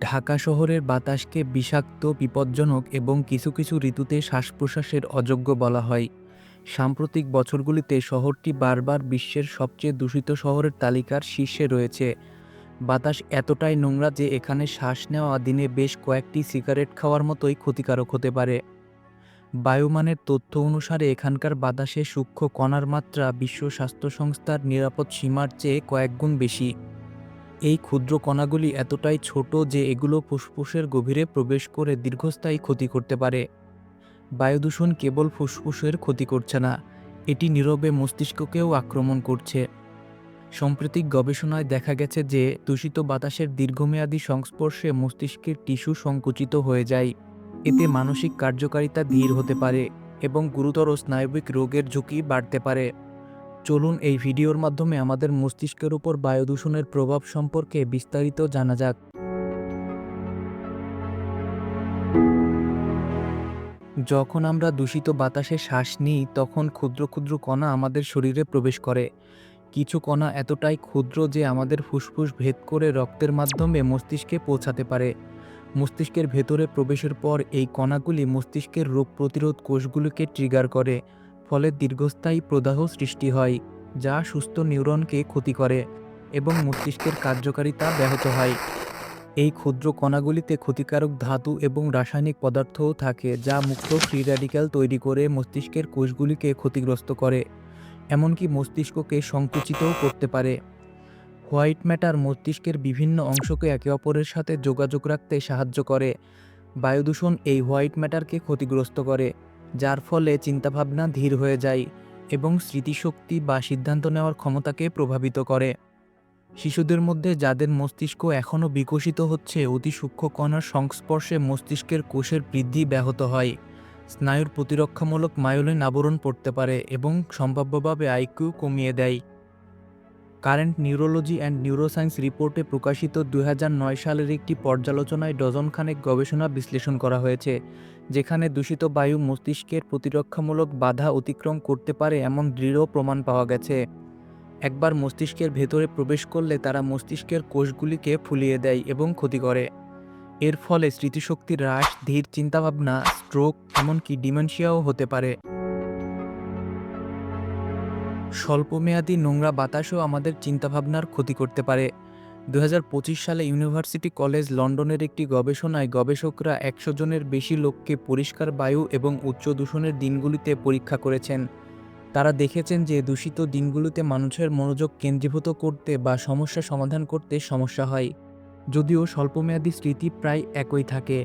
ঢাকা শহরের বাতাসকে বিষাক্ত, বিপজ্জনক এবং কিছু কিছু ঋতুতে শ্বাস-প্রশ্বাসের অযোগ্য বলা হয়। সাম্প্রতিক বছরগুলিতে শহরটি বারবার বিশ্বের সবচেয়ে দূষিত শহরের তালিকার শীর্ষে রয়েছে। বাতাস এতটাই নোংরা যে এখানে শ্বাস নেওয়া দিনে বেশ কয়েকটি সিগারেট খাওয়ার মতোই ক্ষতিকারক হতে পারে। বায়ুমানের তথ্য অনুসারে এখানকার বাতাসে সূক্ষ্ম কণার মাত্রা বিশ্ব স্বাস্থ্য সংস্থার নিরাপদ সীমার চেয়ে কয়েকগুণ বেশি। এই ক্ষুদ্র কণাগুলি এতটাই ছোট যে এগুলো ফুসফুসের গভীরে প্রবেশ করে দীর্ঘস্থায়ী ক্ষতি করতে পারে। বায়ুদূষণ কেবল ফুসফুসের ক্ষতি করছে না, এটি নীরবে মস্তিষ্ককেও আক্রমণ করছে। সাম্প্রতিক গবেষণায় দেখা গেছে যে দূষিত বাতাসের দীর্ঘমেয়াদী সংস্পর্শে মস্তিষ্কের টিস্যু সংকুচিত হয়ে যায়। এতে মানসিক কার্যকারিতা ধীর হতে পারে এবং গুরুতর স্নায়বিক রোগের ঝুঁকি বাড়তে পারে। চলুন এই ভিডিওর মাধ্যমে আমাদের মস্তিষ্কের উপর বায়ু দূষণের প্রভাব সম্পর্কে বিস্তারিত জানা যাক। যখন আমরা দূষিত বাতাসে শ্বাস নিই, তখন ক্ষুদ্র ক্ষুদ্র কণা আমাদের শরীরে প্রবেশ করে। কিছু কণা এতটাই ক্ষুদ্র যে আমাদের ফুসফুস ভেদ করে রক্তের মাধ্যমে মস্তিষ্কে পৌঁছাতে পারে। মস্তিষ্কের ভেতরে প্রবেশের পর এই কণাগুলি মস্তিষ্কের রোগ প্রতিরোধ কোষগুলিকে ট্রিগার করে। ফলে দীর্ঘস্থায়ী প্রদাহ সৃষ্টি হয়, যা সুস্থ নিউরনকে ক্ষতি করে এবং মস্তিষ্কের কার্যকারিতা ব্যাহত হয়। এই ক্ষুদ্র কণাগুলিতে ক্ষতিকারক ধাতু এবং রাসায়নিক পদার্থও থাকে, যা মুক্ত ফ্রি র্যাডিক্যাল তৈরি করে মস্তিষ্কের কোষগুলিকে ক্ষতিগ্রস্ত করে, এমনকি মস্তিষ্ককে সংকুচিতও করতে পারে। হোয়াইট ম্যাটার মস্তিষ্কের বিভিন্ন অংশকে একে অপরের সাথে যোগাযোগ রাখতে সাহায্য করে। বায়ুদূষণ এই হোয়াইট ম্যাটারকে ক্ষতিগ্রস্ত করে। যার ফলে চিন্তাভাবনা ধীর হয়ে যায় এবং স্মৃতিশক্তি বা সিদ্ধান্ত নেওয়ার ক্ষমতাকে প্রভাবিত করে। শিশুদের মধ্যে যাদের মস্তিষ্ক এখনও বিকশিত হচ্ছে অতি সূক্ষ্ম কণার সংস্পর্শে মস্তিষ্কের কোষের বৃদ্ধি ব্যাহত হয়। স্নায়ুর প্রতিরক্ষামূলক মায়োলিন আবরণ পড়তে পারে এবং সম্ভাব্যভাবে আইকিউ কমিয়ে দেয়। কারেন্ট নিউরোলজি অ্যান্ড নিউরোসায়েন্স রিপোর্টে প্রকাশিত দু হাজার নয় সালের একটি পর্যালোচনায় ডজনখানেক গবেষণা বিশ্লেষণ করা হয়েছে, যেখানে দূষিত বায়ু মস্তিষ্কের প্রতিরক্ষামূলক বাধা অতিক্রম করতে পারে এমন দৃঢ় প্রমাণ পাওয়া গেছে। একবার মস্তিষ্কের ভেতরে প্রবেশ করলে তারা মস্তিষ্কের কোষগুলিকে ফুলিয়ে দেয় এবং ক্ষতি করে। এর ফলে স্মৃতিশক্তি হ্রাস, ধীর চিন্তাভাবনা, স্ট্রোক, এমনকি ডিমেনশিয়াও হতে পারে। স্বল্পমেয়াদী নোংরা বাতাসও আমাদের চিন্তাভাবনার ক্ষতি করতে পারে। দু হাজার পঁচিশ সালে ইউনিভার্সিটি কলেজ লন্ডনের একটি গবেষণায় গবেষকরা একশো জনের বেশি লোককে পরিষ্কার বায়ু এবং উচ্চ দূষণের দিনগুলিতে পরীক্ষা করেছেন। তারা দেখেছেন যে দূষিত দিনগুলিতে মানুষের মনোযোগ কেন্দ্রীভূত করতে বা সমস্যা সমাধান করতে সমস্যা হয়, যদিও স্বল্পমেয়াদী স্মৃতি প্রায় একই থাকে।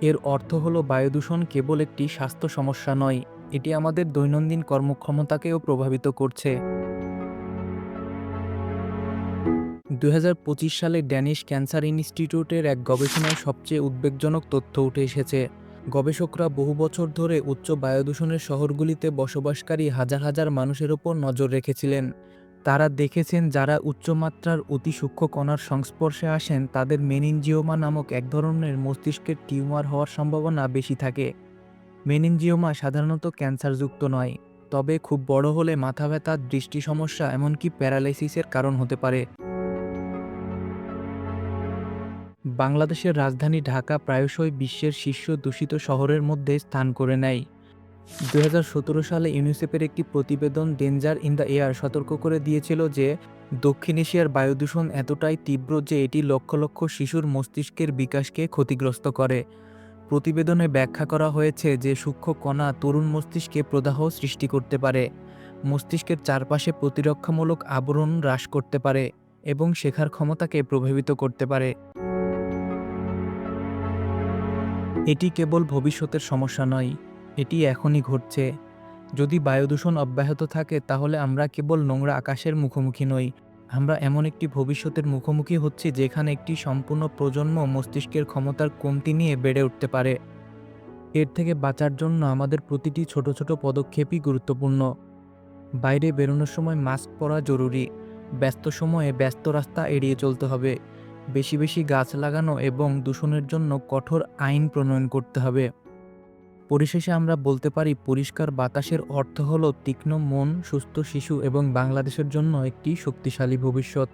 এর অর্থ হলো বায়ুদূষণ কেবল একটি স্বাস্থ্য সমস্যা নয়। এটি আমাদের দৈনন্দিন কর্মক্ষমতাকেও প্রভাবিত করছে। দু হাজার পঁচিশ সালে ড্যানিশ ক্যান্সার ইনস্টিটিউটের এক গবেষণায় সবচেয়ে উদ্বেগজনক তথ্য উঠে এসেছে। গবেষকরা বহু বছর ধরে উচ্চ বায়ুদূষণের শহরগুলিতে বসবাসকারী হাজার হাজার মানুষের ওপর নজর রেখেছিলেন। তারা দেখেছেন যারা উচ্চমাত্রার অতি সূক্ষ্ম কণার সংস্পর্শে আসেন, তাদের মেনিনজিওমা নামক এক ধরনের মস্তিষ্কের টিউমার হওয়ার সম্ভাবনা বেশি থাকে। মেনিনজিওমা সাধারণত ক্যান্সারযুক্ত নয়, তবে খুব বড় হলে মাথা ব্যথা, দৃষ্টি সমস্যা, এমনকি প্যারালাইসিসের কারণ হতে পারে। বাংলাদেশের রাজধানী ঢাকা প্রায়শই বিশ্বের শীর্ষ দূষিত শহরের মধ্যে স্থান করে নেয়। দু হাজার সতেরো সালে ইউনিসেফের একটি প্রতিবেদন ডেঞ্জার ইন দ্য এয়ার সতর্ক করে দিয়েছিল যে, দক্ষিণ এশিয়ার বায়ুদূষণ এতটাই তীব্র যে এটি লক্ষ লক্ষ শিশুর মস্তিষ্কের বিকাশকে ক্ষতিগ্রস্ত করে। প্রতিবেদনে ব্যাখ্যা করা হয়েছে যে সূক্ষ্ম কণা তরুণ মস্তিষ্কে প্রদাহ সৃষ্টি করতে পারে, মস্তিষ্কের চারপাশে প্রতিরক্ষামূলক আবরণ হ্রাস করতে পারে এবং শেখার ক্ষমতাকে প্রভাবিত করতে পারে। এটি কেবল ভবিষ্যতের সমস্যা নয়, এটি এখনই ঘটছে। যদি বায়ুদূষণ অব্যাহত থাকে, তাহলে আমরা কেবল নোংরা আকাশের মুখোমুখি নই। আমরা এমন একটি ভবিষ্যতের মুখোমুখি হচ্ছি যেখানে একটি সম্পূর্ণ প্রজন্ম মস্তিষ্কের ক্ষমতার কমতি নিয়ে বেড়ে উঠতে পারে। এর থেকে বাঁচার জন্য আমাদের প্রতিটি ছোট ছোট পদক্ষেপই গুরুত্বপূর্ণ। বাইরে বেরোনোর সময় মাস্ক পরা জরুরি। ব্যস্ত সময়ে ব্যস্ত রাস্তা এড়িয়ে চলতে হবে। বেশি বেশি গাছ লাগানো এবং দূষণের জন্য কঠোর আইন প্রণয়ন করতে হবে। পরিশেষে আমরা বলতে পারি, পরিষ্কার বাতাসের অর্থ হলো তীক্ষ্ণ মন, সুস্থ শিশু এবং বাংলাদেশের জন্য একটি শক্তিশালী ভবিষ্যৎ।